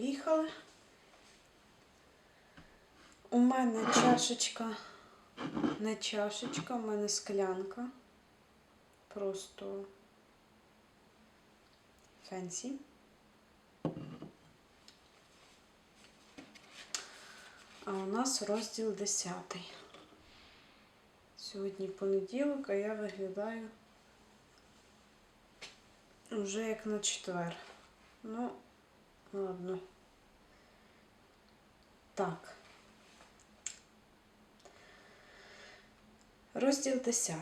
поїхали. У мене чашечка, не чашечка, у мене склянка. Просто фенсі. А у нас розділ 10. Сьогодні понеділок, а я виглядаю вже як на четвер. Ну, ладно. Так. Розділ 10.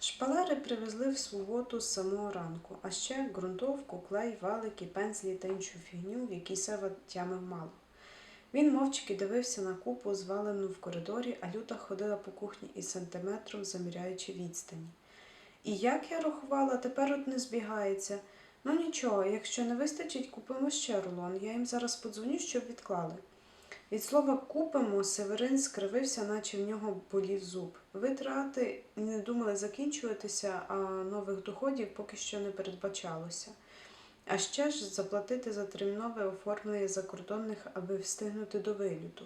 Шпалери привезли в суботу з самого ранку, а ще ґрунтовку, клей, валики, пензлі та іншу фігню, в якій Сева тямив мало. Він мовчки дивився на купу, звалену в коридорі, а люта ходила по кухні із сантиметром, заміряючи відстані. І як я рахувала, тепер от не збігається. Ну нічого, якщо не вистачить, купимо ще рулон. Я їм зараз подзвоню, щоб відклали. Від слова купимо Северин скривився, наче в нього болів зуб. Витрати не думали закінчуватися, а нових доходів поки що не передбачалося. А ще ж заплатити за термінове оформлення закордонних, аби встигнути до виліту.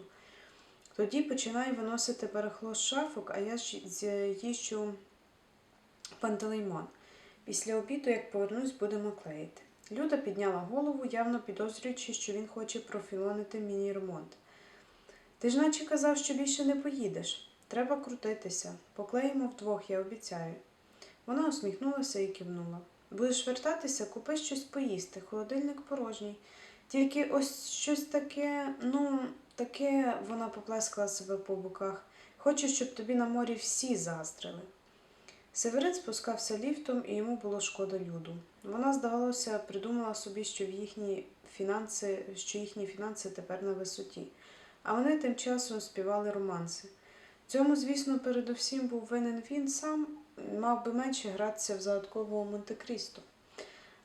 Тоді починаю виносити барахло з шафок, а я ж їжджу пантелеймон. Після обіду, як повернусь, будемо клеїти. Люда підняла голову, явно підозрюючи, що він хоче профілонити міні-ремонт. Ти ж наче казав, що більше не поїдеш. Треба крутитися. Поклеїмо вдвох, я обіцяю. Вона усміхнулася і кивнула. Будеш вертатися, купи щось поїсти, холодильник порожній. Тільки ось щось таке, ну, таке вона поплескала себе по боках. Хочу, щоб тобі на морі всі заздрили. Северин спускався ліфтом, і йому було шкода люду. Вона, здавалося, придумала собі, що, в їхні фінанси, що їхні фінанси тепер на висоті, а вони тим часом співали романси. Цьому, звісно, передусім був винен він сам, мав би менше гратися в загадкового Монте-Крісто.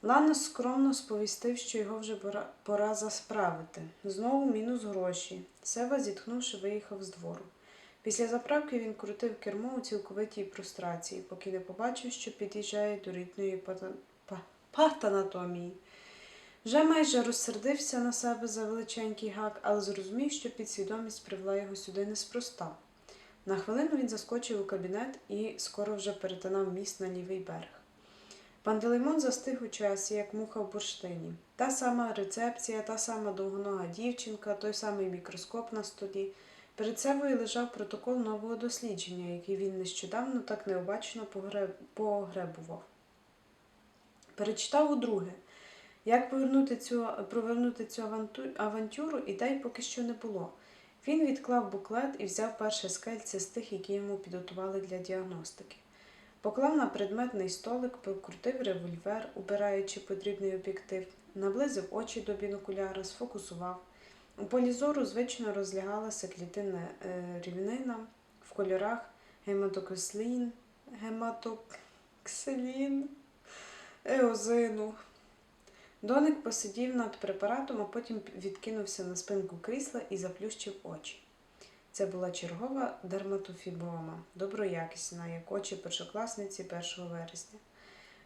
Ланос скромно сповістив, що його вже пора, засправити. Знову мінус гроші. Сева, зітхнувши, виїхав з двору. Після заправки він крутив кермо у цілковитій прострації, поки не побачив, що під'їжджає до рідної патанатомії. Вже майже розсердився на себе за величенький гак, але зрозумів, що підсвідомість привела його сюди неспроста. На хвилину він заскочив у кабінет і скоро вже перетинав міст на лівий берег. Панделеймон застиг у часі, як муха в бурштині. Та сама рецепція, та сама довгонога дівчинка, той самий мікроскоп на столі. Перед собою лежав протокол нового дослідження, який він нещодавно так необачно погребував. Перечитав удруге. Як повернути цю, провернути цю авантюру, ідей поки що не було. Він відклав буклет і взяв перше скельце з тих, які йому підготували для діагностики. Поклав на предметний столик, покрутив револьвер, убираючи потрібний об'єктив, наблизив очі до бінокуляра, сфокусував. У полі зору звично розлягалася клітинна е, рівнина в кольорах гематоксилін, гематоксилін, еозину. Доник посидів над препаратом, а потім відкинувся на спинку крісла і заплющив очі. Це була чергова дерматофіброма, доброякісна, як очі першокласниці 1 вересня.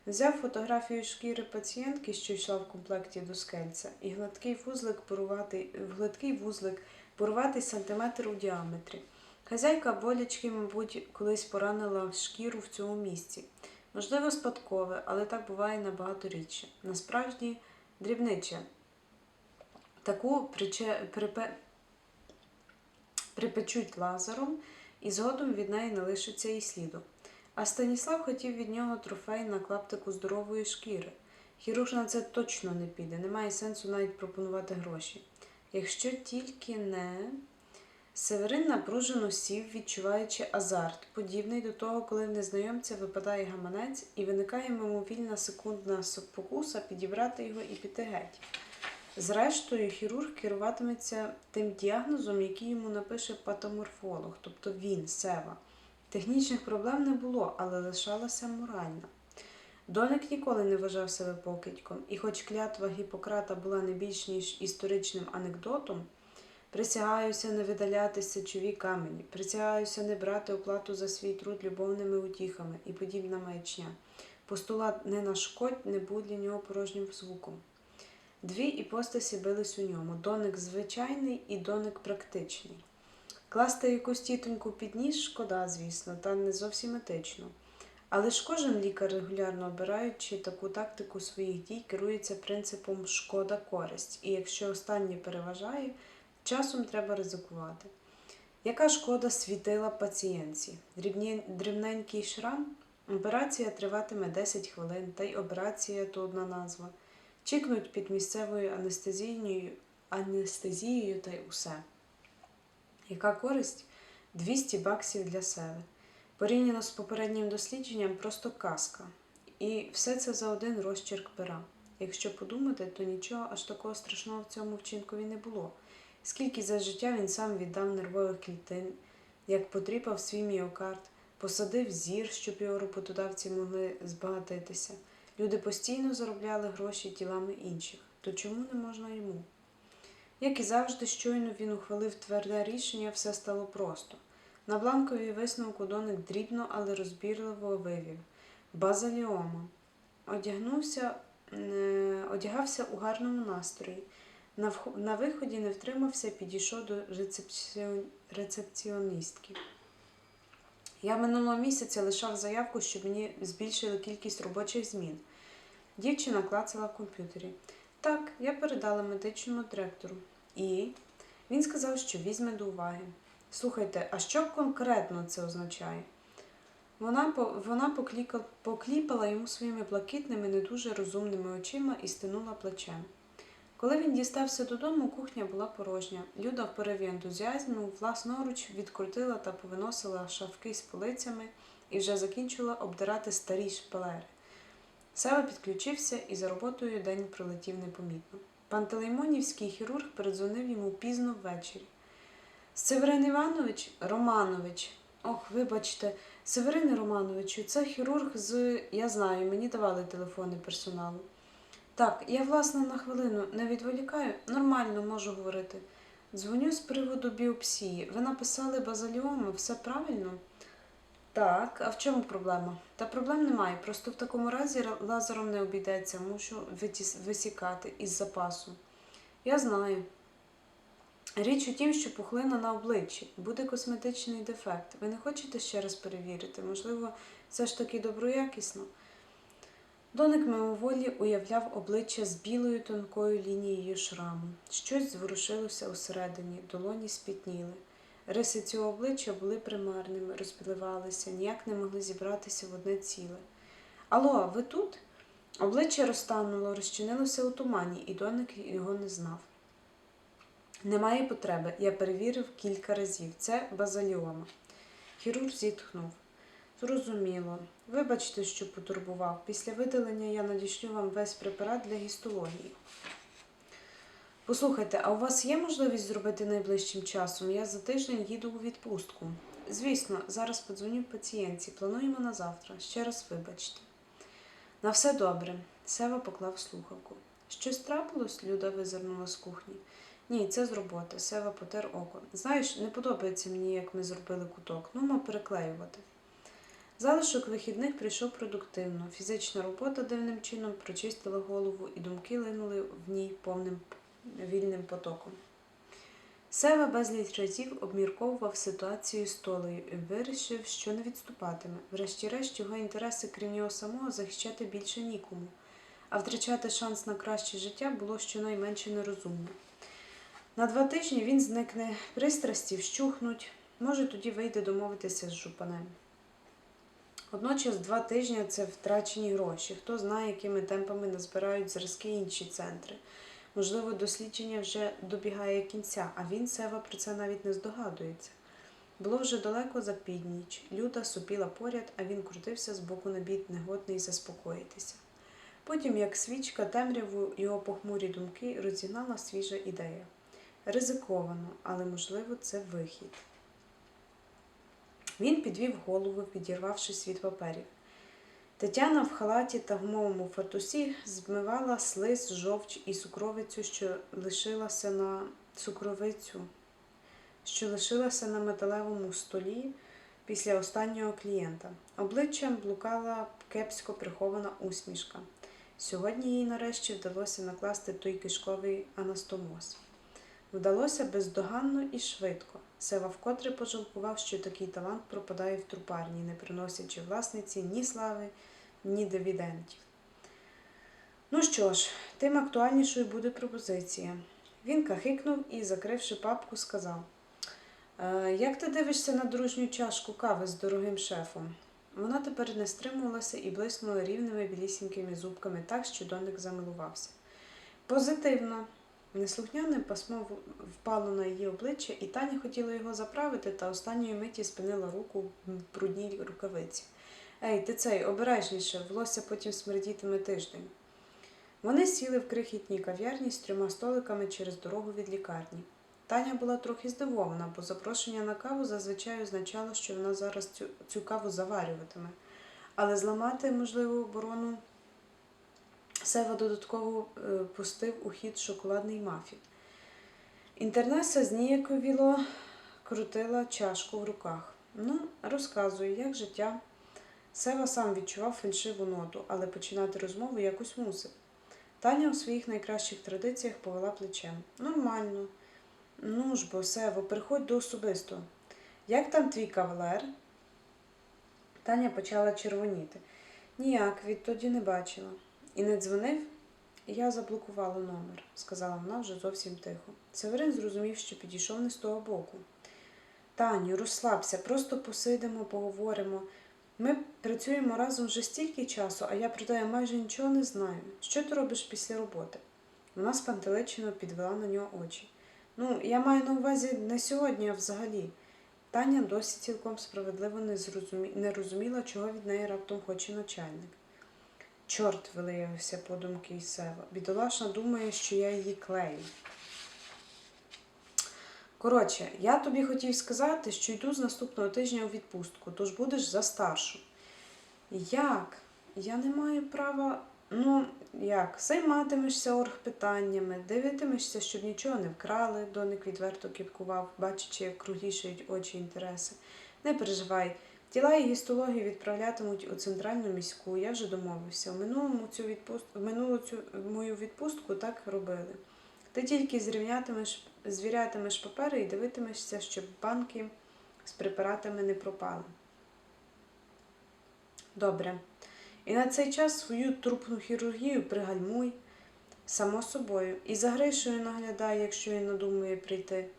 Взяв фотографію шкіри пацієнтки, що йшла в комплекті до скельця, і гладкий вузлик поруватий, гладкий вузлик порватий сантиметр у діаметрі. Хазяйка болячки, мабуть, колись поранила шкіру в цьому місці. Можливо, спадкове, але так буває набагато рідше. Насправді, дрібниче. Таку приче, припе, припечуть лазером, і згодом від неї не лишиться і сліду. А Станіслав хотів від нього трофей на клаптику здорової шкіри. Хірург на це точно не піде, немає сенсу навіть пропонувати гроші. Якщо тільки не. Северин напружено сів, відчуваючи азарт, подібний до того, коли в незнайомця випадає гаманець і виникає мимовільна секундна спокуса підібрати його і піти геть. Зрештою, хірург керуватиметься тим діагнозом, який йому напише патоморфолог, тобто він, Сева. Технічних проблем не було, але лишалася моральна. Доник ніколи не вважав себе покидьком, і хоч клятва Гіппократа була не більш ніж історичним анекдотом, присягаюся не видаляти сечові камені, присягаюся не брати оплату за свій труд любовними утіхами і подібна маячня. Постулат не нашкодь не був для нього порожнім звуком. Дві іпостасі бились у ньому доник звичайний і доник практичний. Класти якусь тітоньку під ніж шкода, звісно, та не зовсім етично. Але ж кожен лікар, регулярно обираючи таку тактику своїх дій, керується принципом шкода-користь, і якщо останнє переважає, часом треба ризикувати. Яка шкода світила пацієнтці? Дрібненький шрам? Операція триватиме 10 хвилин, та й операція то одна назва. Чікнуть під місцевою анестезією, анестезією та й усе. Яка користь? 200 баксів для себе. Порівняно з попереднім дослідженням, просто казка. І все це за один розчерк пера. Якщо подумати, то нічого аж такого страшного в цьому вчинкові не було. Скільки за життя він сам віддав нервових клітин, як потріпав свій міокард, посадив зір, щоб його роботодавці могли збагатитися. Люди постійно заробляли гроші тілами інших. То чому не можна йому? Як і завжди, щойно він ухвалив тверде рішення, все стало просто. На бланковій висновку доник дрібно, але розбірливо вивів базаліома. Одягнувся, е, одягався у гарному настрої. На, виході не втримався, підійшов до рецепціон... рецепціоністки. Я минулого місяця лишав заявку, щоб мені збільшили кількість робочих змін. Дівчина клацала в комп'ютері. Так, я передала медичному директору. І він сказав, що візьме до уваги. Слухайте, а що конкретно це означає? Вона, вона покліка, покліпала йому своїми блакитними, не дуже розумними очима і стинула плечем. Коли він дістався додому, кухня була порожня. Люда в пориві ентузіазму власноруч відкрутила та повиносила шафки з полицями і вже закінчила обдирати старі шпалери. Сева підключився і за роботою день пролетів непомітно. Пантелеймонівський хірург передзвонив йому пізно ввечері. Северин Іванович Романович. Ох, вибачте, Северине Романовичу, це хірург з. Я знаю, мені давали телефони персоналу. Так, я, власне, на хвилину не відволікаю, нормально можу говорити. Дзвоню з приводу біопсії. Ви написали базаліоми, все правильно? Так, а в чому проблема? Та проблем немає. Просто в такому разі лазером не обійдеться, мушу висікати із запасу. Я знаю. Річ у тім, що пухлина на обличчі, буде косметичний дефект. Ви не хочете ще раз перевірити? Можливо, все ж таки доброякісно? Доник мимоволі уявляв обличчя з білою тонкою лінією шраму. Щось зворушилося усередині, долоні спітніли. Риси цього обличчя були примарними, розпливалися, ніяк не могли зібратися в одне ціле. Алло, ви тут? Обличчя розтануло, розчинилося у тумані, і доник його не знав. Немає потреби. Я перевірив кілька разів. Це базаліома. Хірург зітхнув. Зрозуміло. Вибачте, що потурбував. Після видалення я надішлю вам весь препарат для гістології. Послухайте, а у вас є можливість зробити найближчим часом? Я за тиждень їду у відпустку. Звісно, зараз подзвоню пацієнтці. Плануємо на завтра. Ще раз вибачте. На все добре. Сева поклав слухавку. Щось трапилось? Люда визирнула з кухні. Ні, це з роботи. Сева потер око. Знаєш, не подобається мені, як ми зробили куток. Ну, ма переклеювати. Залишок вихідних прийшов продуктивно. Фізична робота дивним чином прочистила голову, і думки линули в ній повним вільним потоком. Сева безліч разів обмірковував ситуацію з Толею і вирішив, що не відступатиме. Врешті-решт, його інтереси, крім нього самого, захищати більше нікому, а втрачати шанс на краще життя було щонайменше нерозумно. На два тижні він зникне, пристрасті вщухнуть, може тоді вийде домовитися з жупанем. Одночас два тижні це втрачені гроші. Хто знає, якими темпами назбирають зразки інші центри. Можливо, дослідження вже добігає кінця, а він Сева про це навіть не здогадується. Було вже далеко за північ. Люда супіла поряд, а він крутився з боку на бік, негодний заспокоїтися. Потім, як свічка, темряву його похмурі думки розігнала свіжа ідея. Ризиковано, але можливо, це вихід. Він підвів голову, підірвавшись від паперів. Тетяна в халаті та гумовому фартусі змивала слиз, жовч і цукровицю, що лишилася на цукровицю, що лишилася на металевому столі після останнього клієнта. Обличчям блукала кепсько прихована усмішка. Сьогодні їй нарешті вдалося накласти той кишковий анастомоз. Вдалося бездоганно і швидко. Сева вкотре пожалкував, що такий талант пропадає в трупарні, не приносячи власниці ні слави, ні дивідендів. Ну що ж, тим актуальнішою буде пропозиція. Він кахикнув і, закривши папку, сказав: «Е, Як ти дивишся на дружню чашку кави з дорогим шефом? Вона тепер не стримувалася і блиснула рівними білісінькими зубками так, що доник замилувався. Позитивно. Неслухняне пасмо впало на її обличчя, і Таня хотіла його заправити, та останньої миті спинила руку в брудній рукавиці. Ей, ти цей, обережніше, волосся потім смердітиме тиждень. Вони сіли в крихітній кав'ярні з трьома столиками через дорогу від лікарні. Таня була трохи здивована, бо запрошення на каву зазвичай означало, що вона зараз цю, цю каву заварюватиме. Але зламати можливу оборону Сева додатково е, пустив у хід шоколадний мафін. Інтернеса зніяковіло крутила чашку в руках. Ну, розказуй, як життя. Сева сам відчував фальшиву ноту, але починати розмову якось мусив. Таня у своїх найкращих традиціях повела плечем. Нормально. Ну ж бо, Сево, приходь до особисто. Як там твій кавалер? Таня почала червоніти. Ніяк, відтоді не бачила. І не дзвонив? Я заблокувала номер, сказала вона вже зовсім тихо. Северин зрозумів, що підійшов не з того боку. Таню, розслабся, просто посидимо, поговоримо. Ми працюємо разом вже стільки часу, а я про тебе майже нічого не знаю. Що ти робиш після роботи? Вона спантеличено підвела на нього очі. Ну, я маю на увазі не сьогодні, а взагалі. Таня досі цілком справедливо не, зрозумі... не розуміла, чого від неї раптом хоче начальник. Чорт, вилився подумки із Сева. Бідолашна думає, що я її клею. Коротше, я тобі хотів сказати, що йду з наступного тижня у відпустку, тож будеш за старшу. Як? Я не маю права. Ну, як, займатимешся оргпитаннями, дивитимешся, щоб нічого не вкрали, доник відверто кіпкував, бачачи, як круглішають очі інтереси. Не переживай, тіла і гістологію відправлятимуть у центральну міську, я вже домовився. В минулому цю відпуст... в минулу цю мою відпустку так робили. Ти тільки зрівнятимеш, звірятимеш папери і дивитимешся, щоб банки з препаратами не пропали. Добре. І на цей час свою трупну хірургію пригальмуй, само собою, і за Гришою наглядай, якщо він надумує прийти.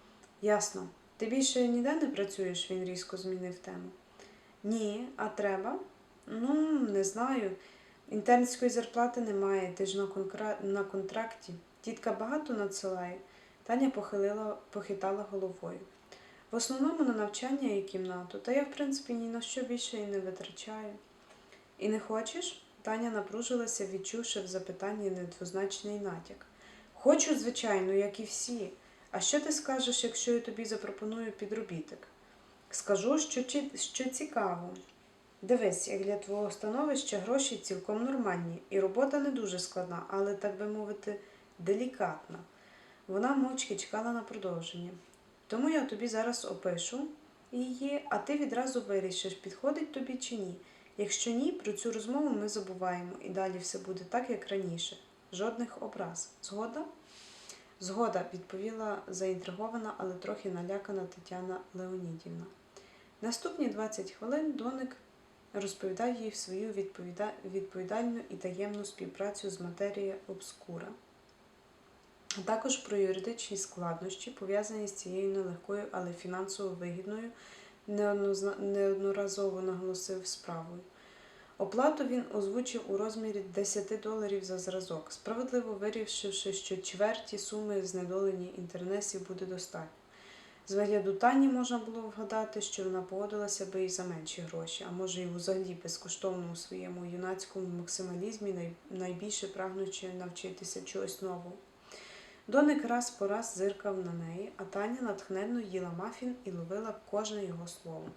Ясно. Ти більше ніде не працюєш, він різко змінив тему. Ні, а треба? Ну, не знаю. Інтернської зарплати немає, ти ж на, конкра... на контракті. Тітка багато надсилає. Таня похилила, похитала головою. В основному на навчання і кімнату, та я, в принципі, ні на що більше і не витрачаю. І не хочеш? Таня напружилася, відчувши в запитанні недвозначний натяк. Хочу, звичайно, як і всі. А що ти скажеш, якщо я тобі запропоную підробіток? Скажу, що, що цікаво. Дивись, як для твого становища гроші цілком нормальні, і робота не дуже складна, але, так би мовити, делікатна. Вона мовчки чекала на продовження. Тому я тобі зараз опишу її, а ти відразу вирішиш, підходить тобі чи ні. Якщо ні, про цю розмову ми забуваємо, і далі все буде так, як раніше. Жодних образ. Згода? Згода, відповіла заінтригована, але трохи налякана Тетяна Леонідівна. Наступні 20 хвилин доник розповідав їй свою відповіда- відповідальну і таємну співпрацю з матерією обскура, а також про юридичні складнощі, пов'язані з цією нелегкою, але фінансово вигідною, неодноразово наголосив справою. Оплату він озвучив у розмірі 10 доларів за зразок, справедливо вирішивши, що чверті суми знедолені інтернесів буде достатньо. З вигляду Тані можна було вгадати, що вона погодилася би і за менші гроші, а може, і взагалі безкоштовно у своєму юнацькому максималізмі, найбільше прагнучи навчитися чогось нового. Доник раз по раз зиркав на неї, а Таня натхненно їла мафін і ловила кожне його слово.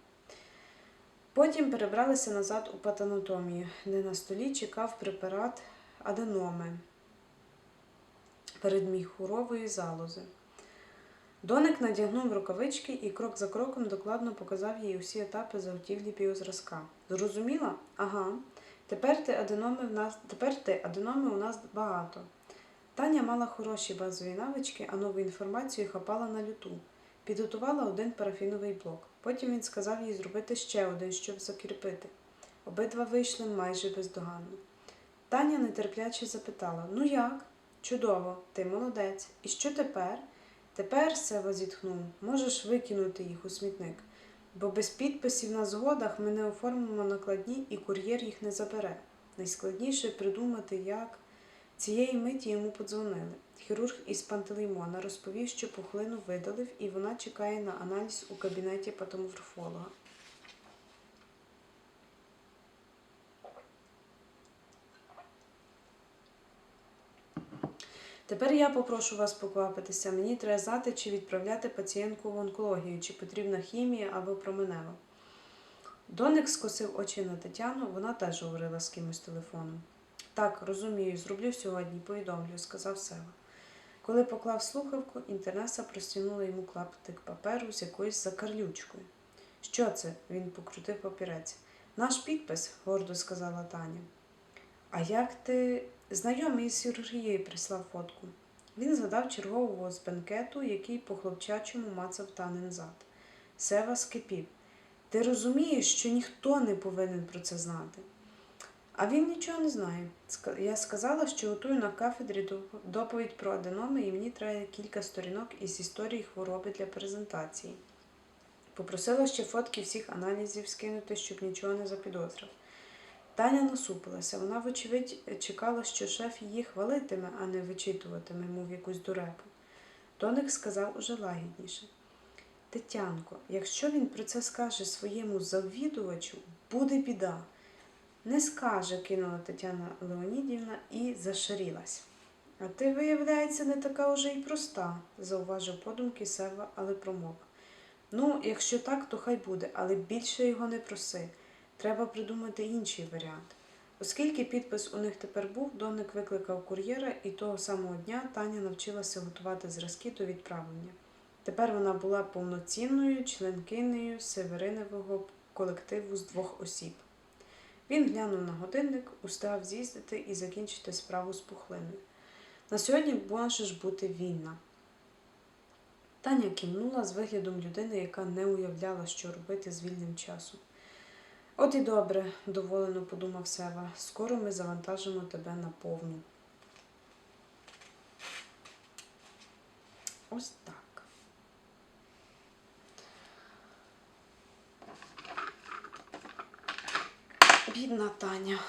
Потім перебралися назад у патанатомію, де на столі чекав препарат аденоми передміхурової залози. Доник надягнув рукавички і крок за кроком докладно показав їй усі етапи заготівлі біозразка. Зрозуміла? Ага. Тепер ти аденоми в нас тепер ти аденоми у нас багато. Таня мала хороші базові навички, а нову інформацію хапала на люту. Підготувала один парафіновий блок. Потім він сказав їй зробити ще один, щоб закріпити. Обидва вийшли майже бездоганно. Таня нетерпляче запитала: Ну як? Чудово, ти молодець. І що тепер? Тепер, Сева зітхнув, можеш викинути їх у смітник, бо без підписів на згодах ми не оформимо накладні і кур'єр їх не забере. Найскладніше придумати, як. Цієї миті йому подзвонили. Хірург із Пантелеймона розповів, що пухлину видалив, і вона чекає на аналіз у кабінеті патоморфолога. Тепер я попрошу вас поквапитися. Мені треба знати, чи відправляти пацієнтку в онкологію, чи потрібна хімія або променева. Доник скосив очі на Тетяну, вона теж говорила з кимось телефоном. Так, розумію, зроблю сьогодні, повідомлю, сказав Сева. Коли поклав слухавку, інтернеса простягнула йому клаптик паперу з якоюсь закарлючкою. Що це? він покрутив папірець. Наш підпис, гордо сказала Таня. А як ти знайомий із хірургією прислав фотку? Він згадав чергового з бенкету, який по хлопчачому мацав танин зад. Сева скипів. Ти розумієш, що ніхто не повинен про це знати. А він нічого не знає. Я сказала, що готую на кафедрі доповідь про аденоми, і мені треба кілька сторінок із історії хвороби для презентації. Попросила ще фотки всіх аналізів скинути, щоб нічого не запідозрив. Таня насупилася. Вона, вочевидь, чекала, що шеф її хвалитиме, а не вичитуватиме, мов якусь дурепу. Тоник сказав уже лагідніше. Тетянко, якщо він про це скаже своєму завідувачу, буде біда. Не скаже, кинула Тетяна Леонідівна і зашарілась. А ти, виявляється, не така уже й проста, зауважив подумки Сева, але промовив. Ну, якщо так, то хай буде, але більше його не проси. Треба придумати інший варіант. Оскільки підпис у них тепер був, Доник викликав кур'єра, і того самого дня Таня навчилася готувати зразки до відправлення. Тепер вона була повноцінною членкинею Северинового колективу з двох осіб. Він глянув на годинник, устав з'їздити і закінчити справу з пухлиною. На сьогодні можеш бути вільна. Таня кивнула з виглядом людини, яка не уявляла, що робити з вільним часом. От і добре, доволено подумав Сева. Скоро ми завантажимо тебе на повну. Ось так. Бідна Таня.